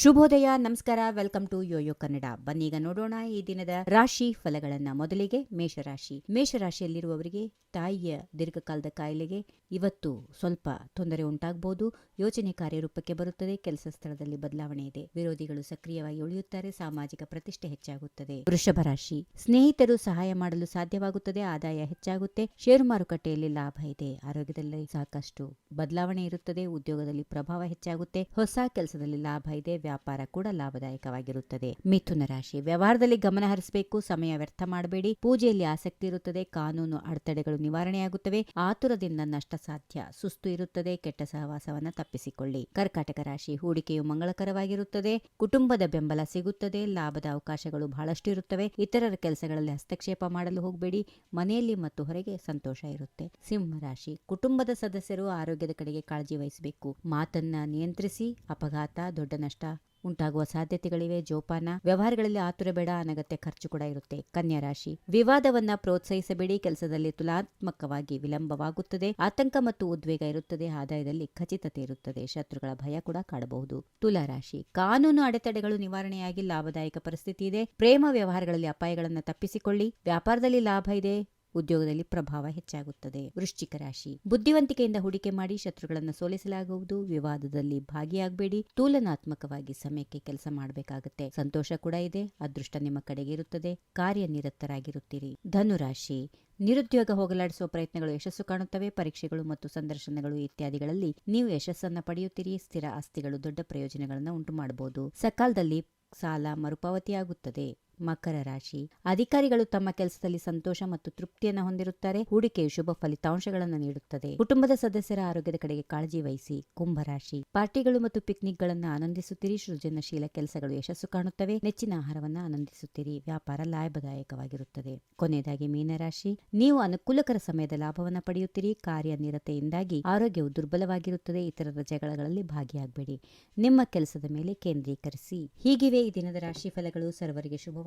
ಶುಭೋದಯ, ನಮಸ್ಕಾರ, welcome to YoYo Kannada. ಬನ್ನೀಗ ನೋಡೋಣ ಈ ದಿನದ ರಾಶಿ ಫಲಗಳನ್ನ. ಮೊದಲಿಗೆ ಮೇಷರಾಶಿ. ಮೇಷರಾಶಿಯಲ್ಲಿರುವವರಿಗೆ ತಾಯಿಯ ದೀರ್ಘಕಾಲದ ಕಾಯಿಲೆಗೆ ಇವತ್ತು ಸ್ವಲ್ಪ ತೊಂದರೆ ಉಂಟಾಗಬಹುದು ಯೋಜನೆ ಕಾರ್ಯರೂಪಕ್ಕೆ ಬರುತ್ತದೆ. ಕೆಲಸ ಸ್ಥಳದಲ್ಲಿ ಬದಲಾವಣೆ ಇದೆ. ವಿರೋಧಿಗಳು ಸಕ್ರಿಯವಾಗಿ ಉಳಿಯುತ್ತಾರೆ. ಸಾಮಾಜಿಕ ಪ್ರತಿಷ್ಠೆ ಹೆಚ್ಚಾಗುತ್ತದೆ. ವೃಷಭ ರಾಶಿ. ಸ್ನೇಹಿತರು ಸಹಾಯ ಮಾಡಲು ಸಾಧ್ಯವಾಗುತ್ತದೆ. ಆದಾಯ ಹೆಚ್ಚಾಗುತ್ತೆ. ಷೇರು ಮಾರುಕಟ್ಟೆಯಲ್ಲಿ ಲಾಭ ಇದೆ. ಆರೋಗ್ಯದಲ್ಲಿ ಸಾಕಷ್ಟು ಬದಲಾವಣೆ ಇರುತ್ತದೆ. ಉದ್ಯೋಗದಲ್ಲಿ ಪ್ರಭಾವ ಹೆಚ್ಚಾಗುತ್ತೆ. ಹೊಸ ಕೆಲಸದಲ್ಲಿ ಲಾಭ ಇದೆ. ವ್ಯಾಪಾರ ಕೂಡ ಲಾಭದಾಯಕವಾಗಿರುತ್ತದೆ. ಮಿಥುನ ರಾಶಿ, ವ್ಯವಹಾರದಲ್ಲಿ ಗಮನ ಹರಿಸಬೇಕು, ಸಮಯ ವ್ಯರ್ಥ ಮಾಡಬೇಡಿ, ಪೂಜೆಯಲ್ಲಿ ಆಸಕ್ತಿ ಇರುತ್ತದೆ, ಕಾನೂನು ಅಡೆತಡೆಗಳು ನಿವಾರಣೆಯಾಗುತ್ತವೆ, ಆತುರದಿಂದ ನಷ್ಟ ಸಾಧ್ಯ, ಸುಸ್ತು ಇರುತ್ತದೆ, ಕೆಟ್ಟ ಸಹವಾಸವನ್ನು ತಪ್ಪಿಸಿಕೊಳ್ಳಿ. ಕರ್ಕಾಟಕ ರಾಶಿ, ಹೂಡಿಕೆಯು ಮಂಗಳಕರವಾಗಿರುತ್ತದೆ, ಕುಟುಂಬದ ಬೆಂಬಲ ಸಿಗುತ್ತದೆ, ಲಾಭದ ಅವಕಾಶಗಳು ಬಹಳಷ್ಟು ಇರುತ್ತವೆ, ಇತರರ ಕೆಲಸಗಳಲ್ಲಿ ಹಸ್ತಕ್ಷೇಪ ಮಾಡಲು ಹೋಗಬೇಡಿ, ಮನೆಯಲ್ಲಿ ಮತ್ತು ಹೊರಗೆ ಸಂತೋಷ ಇರುತ್ತೆ. ಸಿಂಹ ರಾಶಿ, ಕುಟುಂಬದ ಸದಸ್ಯರು ಆರೋಗ್ಯದ ಕಡೆಗೆ ಕಾಳಜಿ ವಹಿಸಬೇಕು, ಮಾತನ್ನ ನಿಯಂತ್ರಿಸಿ, ಅಪಘಾತ, ದೊಡ್ಡ ನಷ್ಟ ಉಂಟಾಗುವ ಸಾಧ್ಯತೆಗಳಿವೆ. ಜೋಪಾನ, ವ್ಯವಹಾರಗಳಲ್ಲಿ ಆತುರ ಬೇಡ, ಅನಗತ್ಯ ಖರ್ಚು ಕೂಡ ಇರುತ್ತೆ. ಕನ್ಯಾ ರಾಶಿ, ವಿವಾದವನ್ನ ಪ್ರೋತ್ಸಾಹಿಸಬೇಡಿ. ಕೆಲಸದಲ್ಲಿ ತುಲಾತ್ಮಕವಾಗಿ ವಿಳಂಬವಾಗುತ್ತದೆ. ಆತಂಕ ಮತ್ತು ಉದ್ವೇಗ ಇರುತ್ತದೆ. ಆದಾಯದಲ್ಲಿ ಖಚಿತತೆ ಇರುತ್ತದೆ. ಶತ್ರುಗಳ ಭಯ ಕೂಡ ಕಾಡಬಹುದು. ತುಲಾ ರಾಶಿ, ಕಾನೂನು ಅಡೆತಡೆಗಳು ನಿವಾರಣೆಯಾಗಿ ಲಾಭದಾಯಕ ಪರಿಸ್ಥಿತಿ ಇದೆ. ಪ್ರೇಮ ವ್ಯವಹಾರಗಳಲ್ಲಿ ಅಪಾಯಗಳನ್ನು ತಪ್ಪಿಸಿಕೊಳ್ಳಿ. ವ್ಯಾಪಾರದಲ್ಲಿ ಲಾಭ ಇದೆ. ಉದ್ಯೋಗದಲ್ಲಿ ಪ್ರಭಾವ ಹೆಚ್ಚಾಗುತ್ತದೆ. ವೃಶ್ಚಿಕ ರಾಶಿ. ಬುದ್ಧಿವಂತಿಕೆಯಿಂದ ಹೂಡಿಕೆ ಮಾಡಿ ಶತ್ರುಗಳನ್ನು ಸೋಲಿಸಲಾಗುವುದು. ವಿವಾದದಲ್ಲಿ ಭಾಗಿಯಾಗಬೇಡಿ. ತುಲನಾತ್ಮಕವಾಗಿ ಸಮಯಕ್ಕೆ ಕೆಲಸ ಮಾಡಬೇಕಾಗುತ್ತೆ. ಸಂತೋಷ ಕೂಡ ಇದೆ. ಅದೃಷ್ಟ ನಿಮ್ಮ ಕಡೆಗೆ ಇರುತ್ತದೆ. ಕಾರ್ಯನಿರತರಾಗಿರುತ್ತೀರಿ. ಧನುರಾಶಿ. ನಿರುದ್ಯೋಗ ಹೋಗಲಾಡಿಸುವ ಪ್ರಯತ್ನಗಳು ಯಶಸ್ಸು ಕಾಣುತ್ತವೆ. ಪರೀಕ್ಷೆಗಳು ಮತ್ತು ಸಂದರ್ಶನಗಳು ಇತ್ಯಾದಿಗಳಲ್ಲಿ ನೀವು ಯಶಸ್ಸನ್ನು ಪಡೆಯುತ್ತೀರಿ. ಸ್ಥಿರ ಆಸ್ತಿಗಳು ದೊಡ್ಡ ಪ್ರಯೋಜನಗಳನ್ನು ಉಂಟು ಮಾಡಬಹುದು ಸಕಾಲದಲ್ಲಿ ಸಾಲ ಮರುಪಾವತಿಯಾಗುತ್ತದೆ. ಮಕರ ರಾಶಿ. ಅಧಿಕಾರಿಗಳು ತಮ್ಮ ಕೆಲಸದಲ್ಲಿ ಸಂತೋಷ ಮತ್ತು ತೃಪ್ತಿಯನ್ನು ಹೊಂದಿರುತ್ತಾರೆ. ಹೂಡಿಕೆಯು ಶುಭ ಫಲಿತಾಂಶಗಳನ್ನು ನೀಡುತ್ತದೆ. ಕುಟುಂಬದ ಸದಸ್ಯರ ಆರೋಗ್ಯದ ಕಡೆಗೆ ಕಾಳಜಿ ವಹಿಸಿ. ಕುಂಭರಾಶಿ ಪಾರ್ಟಿಗಳು ಮತ್ತು ಪಿಕ್ನಿಕ್ಗಳನ್ನು ಆನಂದಿಸುತ್ತೀರಿ. ಸೃಜನಶೀಲ ಕೆಲಸಗಳು ಯಶಸ್ಸು ಕಾಣುತ್ತವೆ. ನೆಚ್ಚಿನ ಆಹಾರವನ್ನು ಆನಂದಿಸುತ್ತೀರಿ. ವ್ಯಾಪಾರ ಲಾಭದಾಯಕವಾಗಿರುತ್ತದೆ. ಕೊನೆಯದಾಗಿ ಮೀನರಾಶಿ ನೀವು ಅನುಕೂಲಕರ ಸಮಯದ ಲಾಭವನ್ನು ಪಡೆಯುತ್ತೀರಿ. ಕಾರ್ಯನಿರತೆಯಿಂದಾಗಿ ಆರೋಗ್ಯವು ದುರ್ಬಲವಾಗಿರುತ್ತದೆ. ಇತರರ ಜಗಳಗಳಲ್ಲಿ ಭಾಗಿಯಾಗಬೇಡಿ. ನಿಮ್ಮ ಕೆಲಸದ ಮೇಲೆ ಕೇಂದ್ರೀಕರಿಸಿ. ಹೀಗಿವೆ ಈ ದಿನದ ರಾಶಿ ಫಲಗಳು. ಸರ್ವರಿಗೆ